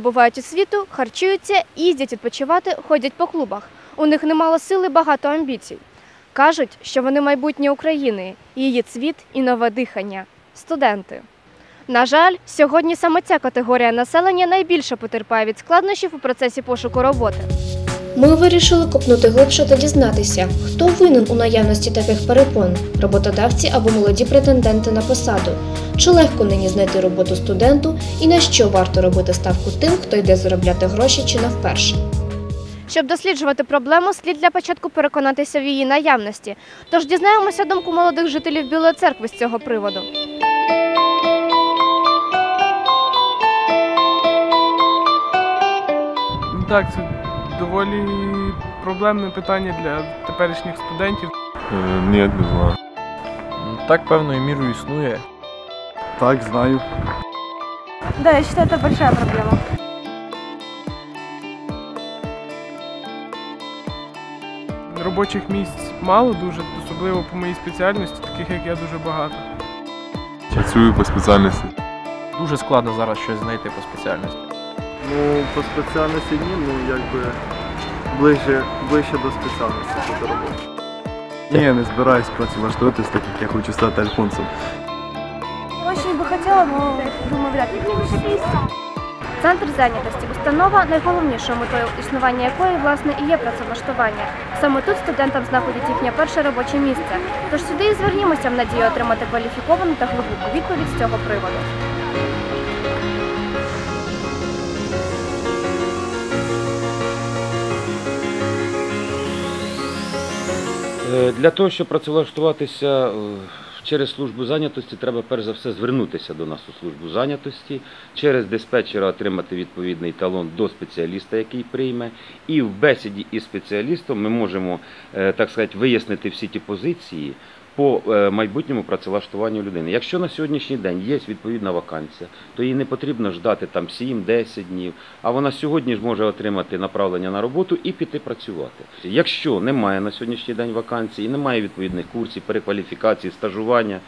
здобувають освіту, харчуються, їздять відпочивати, ходять по клубах. У них немало сили, багато амбіцій. Кажуть, що вони майбутнє України, її цвіт і нове дихання студенти. На жаль, сьогодні саме ця категорія населення найбільше потерпає від складнощів у процесі пошуку роботи. Ми вирішили копнути глибше та дізнатися, хто винен у наявності таких перепон роботодавці або молоді претенденти на посаду. Чи легко нині знайти роботу студенту і на що варто робити ставку тим, хто йде заробляти гроші чи навперше? Щоб досліджувати проблему, слід для початку переконатися в її наявності. Тож дізнаємося думку молодих жителів Білої церкви з цього приводу. Ну так, це доволі проблемне питання для теперішніх студентів. Е, Ні, не знаю. Ну, Так певною мірою існує. Так, знаю. Да, я считаю, это большая проблема. Робочих місць мало дуже, особливо по моїй спеціальності, таких як я дуже багато. Працюю по спеціальності. Дуже складно зараз щось знайти по спеціальності. Ну, по спеціальності ні, ну якби ближче, ближче до спеціальності бути роботи. Ні, я не збираюсь працевлаштуватись, так як я хочу стати альфонсом. Очень бы хотела, но думаю, вряд ли. Центр зайнятості установа, найголовнішою метою існування якої власне і є працевлаштування. Саме тут студентам знаходять їхнє перше робоче місце. Тож сюди і звернімося в надію отримати кваліфіковану та глибоку відповідь з цього приводу. Для того, щоб працевлаштуватися е, через службу зайнятості, треба перш за все звернутися до нас у службу зайнятості, через диспетчера отримати відповідний талон до спеціаліста, який прийме. І в бесіді із спеціалістом ми можемо, е, так сказати, вияснити всі ті позиції по е, майбутньому працевлаштуванню людини. Якщо на сьогоднішній день є відповідна вакансія, то їй не потрібно ждати там 7-10 днів, а вона сьогодні ж може отримати направлення на роботу і піти працювати. Якщо немає на сьогоднішній день вакансій, немає відповідних курсів, перекваліфікації, стажування,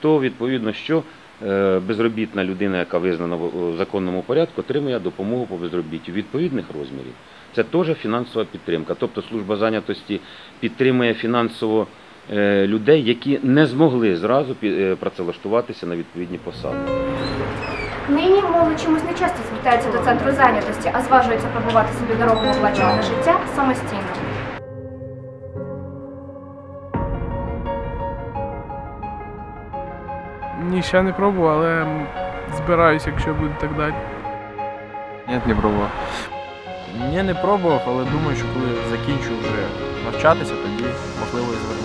то відповідно що е, безробітна людина, яка визнана в законному порядку, отримує допомогу по безробіттю відповідних розмірів. Це теж фінансова підтримка. Тобто служба зайнятості підтримує фінансово людей, які не змогли зразу е, працевлаштуватися на відповідні посади. Нині молодь чомусь не часто звертається до центру зайнятості, а зважується пробувати собі дорогу в оплачуване життя самостійно. Ні, ще не пробував, але м, збираюсь, якщо буде так далі. Ні, не пробував. Ні, не пробував, але думаю, що коли закінчу вже навчатися, тоді можливо і звернуся.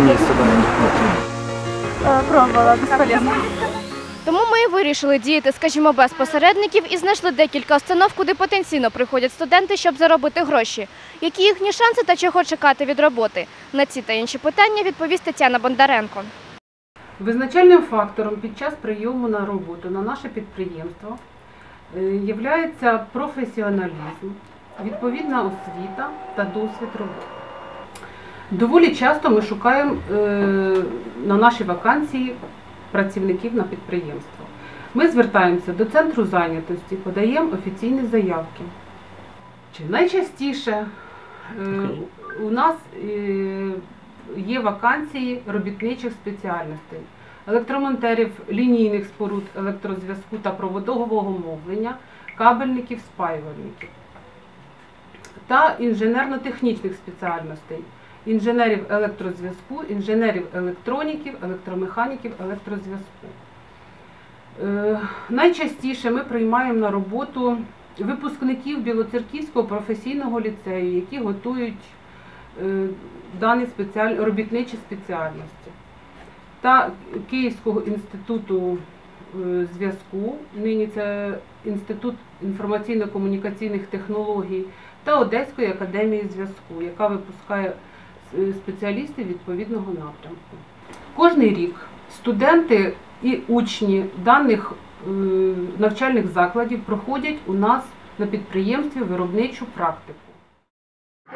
Ні, сюди не Э, Пробовала, бесполезно. Тому ми вирішили діяти, скажімо, без посередників і знайшли декілька установ, куди потенційно приходять студенти, щоб заробити гроші. Які їхні шанси та чого чекати від роботи? На ці та інші питання відповість Тетяна Бондаренко. Визначальним фактором під час прийому на роботу на наше підприємство є професіоналізм, відповідна освіта та досвід роботи. Доволі часто ми шукаємо е, на наші вакансії працівників на підприємство. Ми звертаємося до центру зайнятості, подаємо офіційні заявки. Чи найчастіше е, у нас е, є вакансії робітничих спеціальностей, електромонтерів лінійних споруд електрозв'язку та проводового мовлення, кабельників, спаювальників та інженерно-технічних спеціальностей. Інженерів електрозв'язку, інженерів електроніків, електромеханіків електрозв'язку. Е, найчастіше ми приймаємо на роботу випускників Білоцерківського професійного ліцею, які готують е, дані спеціаль... робітничі спеціальності, та Київського інституту е, зв'язку, нині це Інститут інформаційно-комунікаційних технологій, та Одеської академії зв'язку, яка випускає е, спеціалістів відповідного напрямку. Кожний рік студенти і учні даних е, навчальних закладів проходять у нас на підприємстві виробничу практику.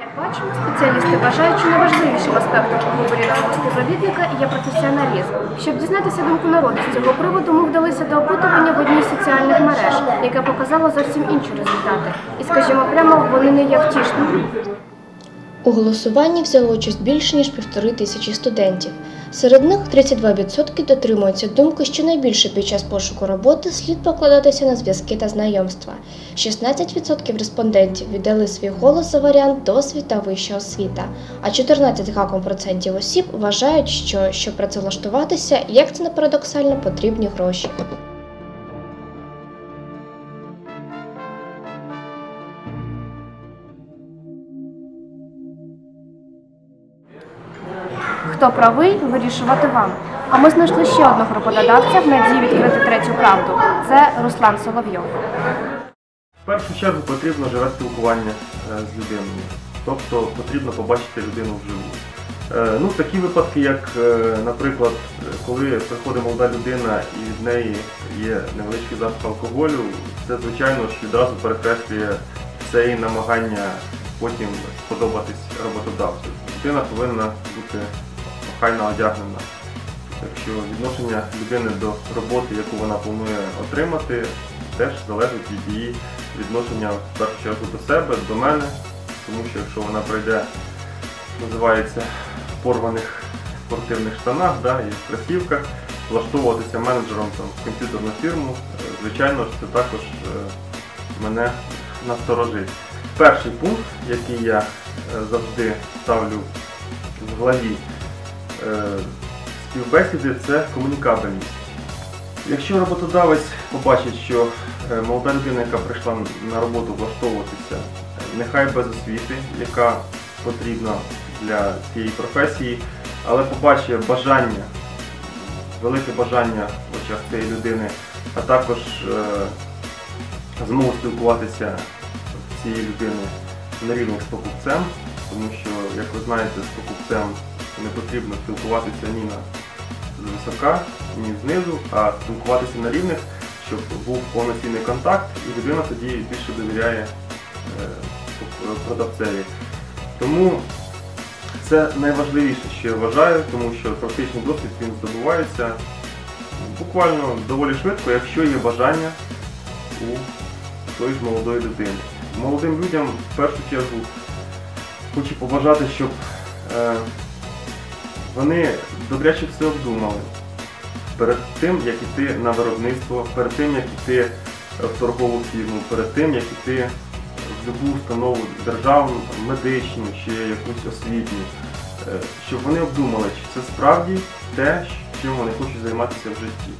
Як бачимо, спеціалісти вважають, що найважливіше в аспектом виборі нового співробітника є професіоналізм. Щоб дізнатися думку народу з цього приводу, ми вдалися до опитування в одній з соціальних мереж, яке показало зовсім інші результати. І, скажімо прямо, вони не є втішними. У голосуванні взяло участь більше ніж півтори тисячі студентів. Серед них 32% дотримуються думки, що найбільше під час пошуку роботи слід покладатися на зв'язки та знайомства. 16% респондентів віддали свій голос за варіант досвід та вища освіта, а 14 гаком процентів осіб вважають, що щоб працевлаштуватися, як це не парадоксально, потрібні гроші. Хто правий, вирішувати вам. А ми знайшли ще одного роботодавця в надії відкрити третю правду. Це Руслан Соловйов. В першу чергу потрібно живе спілкування е, з людиною. Тобто потрібно побачити людину вживу. Е, Ну, такі випадки, як, е, наприклад, коли приходить молода людина і від неї є невеличкий запах алкоголю, це звичайно ж відразу перекреслює все її намагання потім сподобатись роботодавцю. Людина повинна бути охайно одягнена. Так що відношення людини до роботи, яку вона планує отримати, теж залежить від її відношення в першу чергу до себе, до мене, тому що якщо вона прийде, називається в порваних спортивних штанах да, і в кросівках, влаштовуватися менеджером там, в комп'ютерну фірму, е, звичайно ж, це також е, мене насторожить. Перший пункт, який я е, завжди ставлю в главі співбесіди, це комунікабельність. Якщо роботодавець побачить, що е, молода людина, яка прийшла на роботу влаштовуватися, е, нехай без освіти, яка потрібна для цієї професії, але побачить бажання, велике бажання в очах цієї людини, а також е, змогу спілкуватися цієї людини на рівних з покупцем, тому що, як ви знаєте, з покупцем не потрібно спілкуватися ні на висока, ні знизу, а спілкуватися на рівних, щоб був повноцінний контакт, і людина тоді більше довіряє е, продавцеві. Тому це найважливіше, що я вважаю, тому що практичний досвід він здобувається буквально доволі швидко, якщо є бажання у тої ж молодої людини. Молодим людям в першу чергу хочу побажати, щоб е, вони добряче все обдумали перед тим, як іти на виробництво, перед тим, як іти в торгову фірму, перед тим, як іти в будь-яку установу державну, медичну чи якусь освітню, Е, щоб вони обдумали, чи це справді те, чим вони хочуть займатися в житті.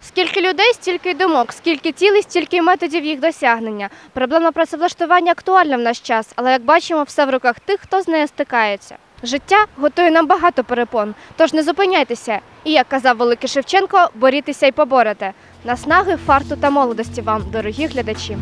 Скільки людей, стільки й думок, скільки цілей, стільки й методів їх досягнення. Проблема працевлаштування актуальна в наш час, але як бачимо, все в руках тих, хто з нею стикається. Життя готує нам багато перепон, тож не зупиняйтеся. І як казав великий Шевченко, борітеся й поборете. Наснаги, фарту та молодості вам, дорогі глядачі.